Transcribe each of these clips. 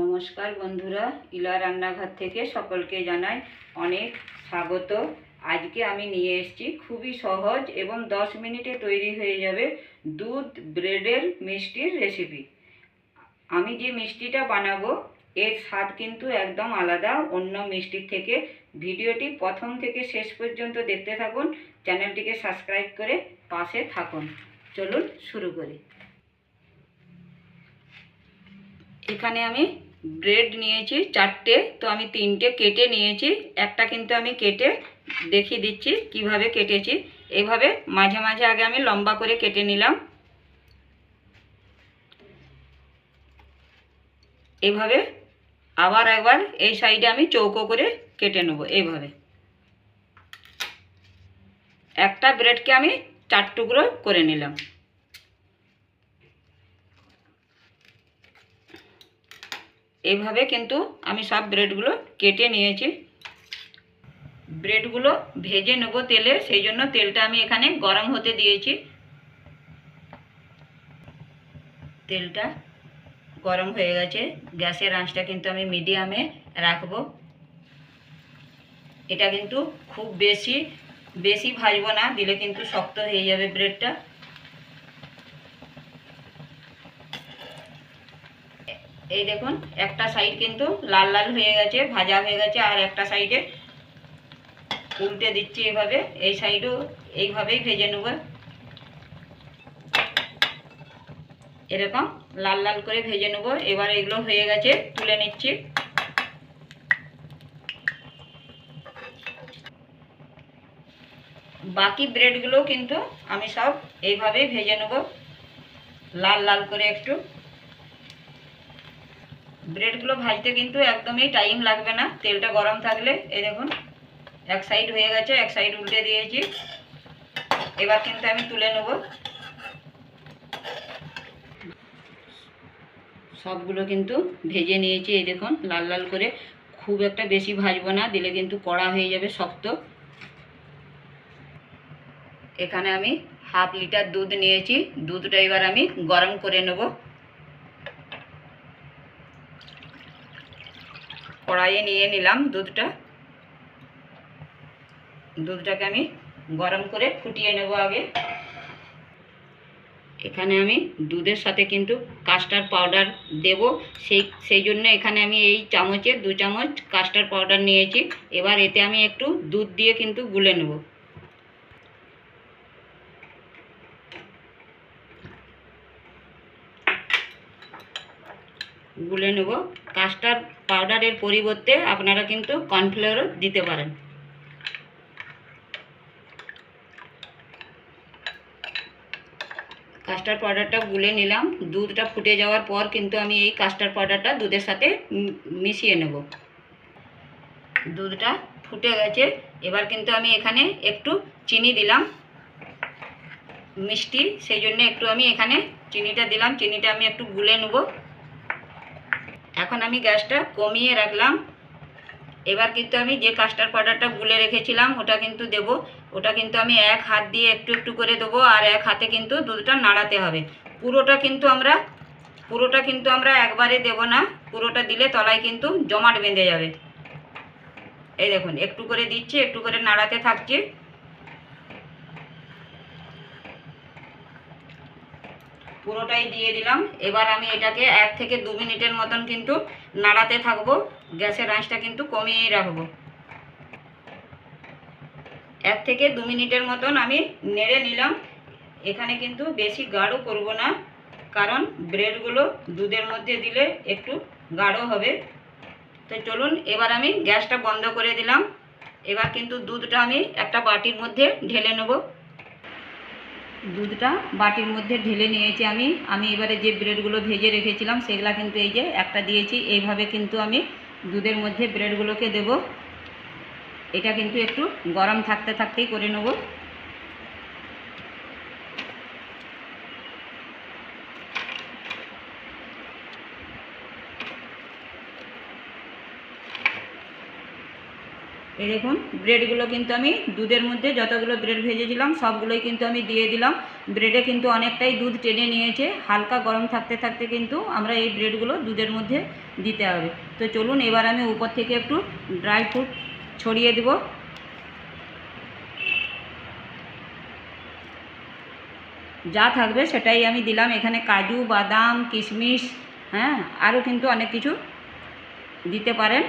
নমস্কার বন্ধুরা, ইলা রান্নাঘর থেকে সকলকে জানাই অনেক স্বাগত। আজকে আমি নিয়ে এসেছি খুবই সহজ এবং দশ মিনিটে তৈরি হয়ে যাবে দুধ ব্রেডের মিষ্টির রেসিপি আমি যে মিষ্টিটা বানাবো, এর স্বাদ কিন্তু একদম আলাদা। অন্য মিষ্টির থেকে ভিডিওটি প্রথম থেকে শেষ পর্যন্ত দেখতে থাকুন, চ্যানেলটিকে সাবস্ক্রাইব করে পাশে থাকুন। চলুন শুরু করি। এখানে আমি ব্রেড নিয়েছি চারটে, তো আমি তিনটে কেটে নিয়েছি। একটা কিন্তু আমি কেটে দেখিয়ে দিচ্ছি কীভাবে কেটেছি। এইভাবে মাঝে মাঝে আগে আমি লম্বা করে কেটে নিলাম। এইভাবে আবার একবার এই সাইডে আমি চৌকো করে কেটে নেব এইভাবে। একটা ব্রেডকে আমি চার টুকরো করে নিলাম। এইভাবে কিন্তু আমি সব ব্রেডগুলো কেটে নিয়েছি। ব্রেডগুলো ভেজে নেব তেলে, সেই জন্য তেলটা আমি এখানে গরম হতে দিয়েছি। তেলটা গরম হয়ে গেছে। গ্যাসের আঁচটা কিন্তু আমি মিডিয়ামে রাখব। এটা কিন্তু খুব বেশি বেশি ভাজবো না, দিলে কিন্তু শক্ত হয়ে যাবে ব্রেডটা। এই দেখুন, একটা সাইড কিন্তু লাল লাল হয়ে গেছে, ভাজা হয়ে গেছে, আর একটা সাইডে উল্টে দিচ্ছি এইভাবে, এই সাইডও এইভাবেই ভেজে নেব। এরকম লাল লাল করে ভেজে নেব, এবার এগুলো হয়ে গেছে, তুলে নিচ্ছি। বাকি ব্রেডগুলো কিন্তু আমি সব এইভাবেই ভেজে নেব, লাল লাল করে একটু। ব্রেডগুলো ভাজতে কিন্তু একদমই টাইম লাগবে না। তেলটা গরম থাকলে, এই দেখুন, এক সাইড হয়ে গেছে, এক সাইড উল্টে দিয়েছি। এবার কিন্তু আমি তুলে নেব। সবগুলো কিন্তু ভেজে নিয়েছি, এই দেখুন, লাল লাল করে। খুব একটা বেশি ভাজবো না, দিলে কিন্তু কড়া হয়ে যাবে, শক্ত। এখানে আমি হাফ লিটার দুধ নিয়েছি। দুধটা এবার আমি গরম করে নেব। কড়াইয়ে নিয়ে নিলাম দুধটা। দুধটাকে আমি গরম করে ফুটিয়ে নেব আগে। এখানে আমি দুধের সাথে কিন্তু কাস্টার্ড পাউডার দেব। সেই সেই জন্য এখানে আমি এই চামচে দু চামচ কাস্টার্ড পাউডার নিয়েছি। এবার এতে আমি একটু দুধ দিয়ে কিন্তু গুলে নেব। গুলে নেব। কাস্টার্ড পাউডারের পরিবর্তে আপনারা কিন্তু কর্নফ্লাওয়ারও দিতে পারেন। কাস্টার্ড পাউডারটা গুলে নিলাম। দুধটা ফুটে যাওয়ার পর কিন্তু আমি এই কাস্টার্ড পাউডারটা দুধের সাথে মিশিয়ে নেব। দুধটা ফুটে গেছে। এবার কিন্তু আমি এখানে একটু চিনি দিলাম। মিষ্টি, সেই জন্য একটু আমি এখানে চিনিটা দিলাম। চিনিটা আমি একটু গুলে নেব। এখন আমি গ্যাসটা কমিয়ে রাখলাম। এবার কিন্তু আমি যে কাস্টার্ড পাউডারটা গুলে রেখেছিলাম, ওটা কিন্তু দেব। ওটা কিন্তু আমি এক হাত দিয়ে একটু একটু করে দেবো আর এক হাতে কিন্তু দুধটা নাড়াতে হবে। পুরোটা কিন্তু আমরা, পুরোটা কিন্তু আমরা একবারে দেব না। পুরোটা দিলে তলায় কিন্তু জমাট বেঁধে যাবে। এই দেখুন, একটু করে দিচ্ছি, একটু করে নাড়াতে থাকছি। পুরোটাই দিয়ে দিলাম। এবার আমি এটাকে এক থেকে দু মিনিটের মতন কিন্তু নাড়াতে থাকব। গ্যাসের আঁচটা কিন্তু কমিয়েই রাখব। এক থেকে দু মিনিটের মতন আমি নেড়ে নিলাম। এখানে কিন্তু বেশি গাঢ় করব না, কারণ ব্রেডগুলো দুধের মধ্যে দিলে একটু গাঢ় হবে। তো চলুন, এবার আমি গ্যাসটা বন্ধ করে দিলাম। এবার কিন্তু দুধটা আমি একটা বাটির মধ্যে ঢেলে নেব। দুধটা বাটির মধ্যে ঢেলে নিয়েছি আমি। আমি এবারে যে ব্রেডগুলো ভেজে রেখেছিলাম, সেগুলা কিন্তু এই যে একটা দিয়েছি, এইভাবে কিন্তু আমি দুধের মধ্যে ব্রেডগুলোকে দেব। এটা কিন্তু একটু গরম থাকতে থাকতেই করে নেব। এই দেখুন ব্রেডগুলো কিন্তু আমি দুধের মধ্যে যতগুলো ব্রেড ভেজেছিলাম, সবগুলোই কিন্তু আমি দিয়ে দিলাম। ব্রেডে কিন্তু অনেকটাই দুধ টেনে নিয়েছে, হালকা গরম থাকতে থাকতে কিন্তু আমরা এই ব্রেডগুলো দুধের মধ্যে দিতে হবে। তো চলুন, এবার আমি উপর থেকে একটু ড্রাই ফ্রুট ছড়িয়ে দেব। যা থাকবে সেটাই আমি দিলাম। এখানে কাজু, বাদাম, কিশমিশ হ্যাঁ আরও কিন্তু অনেক কিছু দিতে পারেন।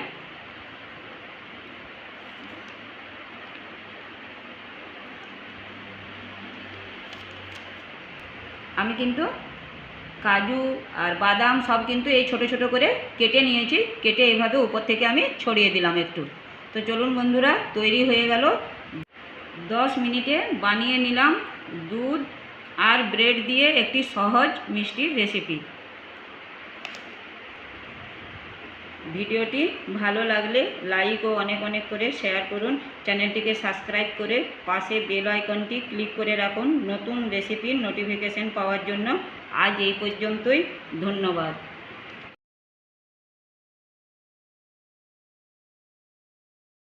আমি কিন্তু কাজু আর বাদাম সব কিন্তু এই ছোট ছোট করে কেটে নিয়েছি, কেটে এইভাবে উপর থেকে আমি ছড়িয়ে দিলাম একটু। তো চলুন বন্ধুরা, তৈরি হয়ে গেল। দশ মিনিটে বানিয়ে নিলাম দুধ আর ব্রেড দিয়ে একটি সহজ মিষ্টির রেসিপি ভিডিওটি ভালো লাগলে লাইক ও অনেক অনেক করে শেয়ার করুন। চ্যানেলটিকে সাবস্ক্রাইব করে পাশে বেল আইকনটি ক্লিক করে রাখুন। নতুন রেসিপির নোটিফিকেশন পাওয়ার জন্য আজ এই পর্যন্তই। ধন্যবাদ।